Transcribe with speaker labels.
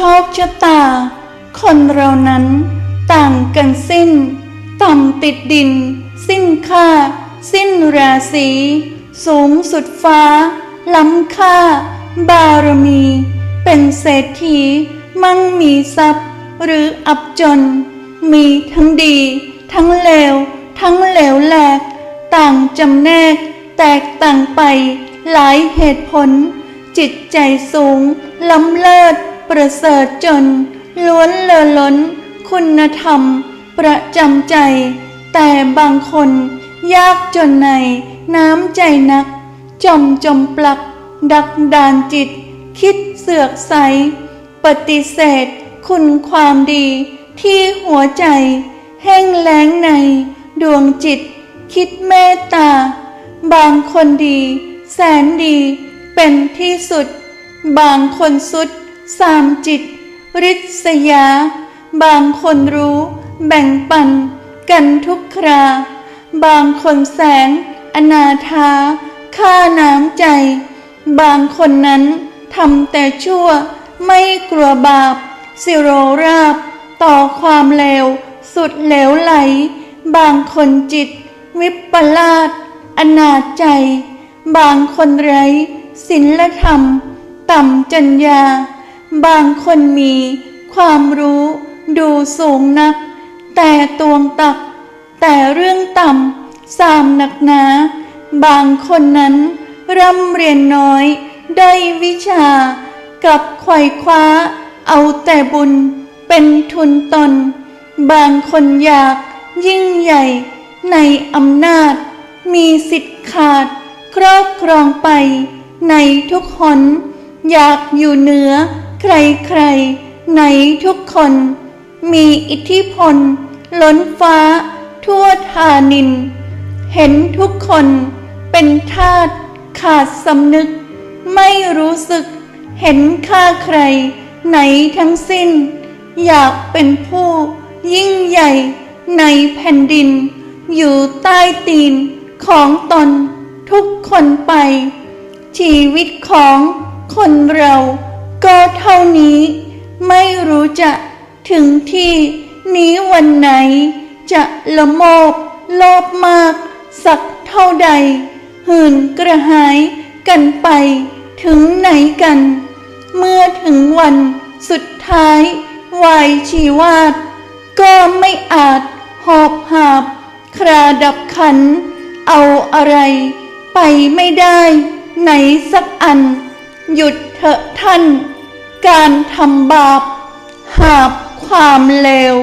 Speaker 1: ชคชะตา คนเรานั้น ต่างกันสิ้น ต่ำติดดิน สิ้นค่า สิ้นราศี สูงสุดฟ้า ล้ำค่า บารมี เป็นเศรษฐี มั่งมีทรัพย์ หรืออับจน มีทั้งดี ทั้งเลว ทั้งเหลวแหลก ต่างจำแนก แตกต่างไป หลายเหตุผล จิตใจสูง ล้ำเลิศ ประเสริฐจน ล้วนเลอล้น คุณธรรม ประจำใจ แต่บางคนยากจนในน้ำใจนักจอมจมปลัก ดักดานจิต คิดเสือกใส ปฏิเสธ คุณความดีที่หัวใจ แห้งแล้งใน ดวงจิต คิดเมตตา บางคนดี แสนดีเป็นที่สุด บางคนสุด สามจิตริษยา บางคนรู้ แบ่งปัน กันทุกครา บางคนแสนอนาถาค่าน้ำใจ บางคนนั้นทำแต่ชั่วไม่กลัวบาป สิโรราบ ต่อความเลว สุดเหลวไหล บางคนจิต วิปลาสอนาจใจ บางคนไร้ศีลธรรม ต่ำจัญญา บางคนมีความรู้ดูสูงนัก แต่ตวงตัก แต่เรื่องต่ำสามหนักหนาบางคนนั้นร่ำเรียนน้อย ได้วิชา กับไขว่คว้า เอาแต่บุญเป็นทุนตน บางคนอยากยิ่งใหญ่ในอำนาจ มีสิทธิ์ขาด ครอบครองไป ในทุกหน อยากอยู่เหนือ ใครๆ ในทุกคน มีอิทธิพล ล้นฟ้า ทั่วทานิน เห็นทุกคนเป็นทาสขาดสำนึก ไม่รู้สึกเห็นค่าใคร ไหนทั้งสิ้น อยากเป็นผู้ ยิ่งใหญ่ในแผ่นดิน อยู่ใต้ตีนของตนทุกคนไป ชีวิตของคนเรา ก็เท่านี้ ไม่รู้จะถึงที่นี้วันไหน จะละโมบโลภมาก สักเท่าใด หื่นกระหายกันไปถึงไหนกัน เมื่อถึงวันสุดท้ายวายชีวาดก็ไม่อาจหอบหาบ คราดับขัน เอาอะไร ไปไม่ได้ ไหนสักอัน หยุด เถอะท่าน การทำบาป หาบความเลว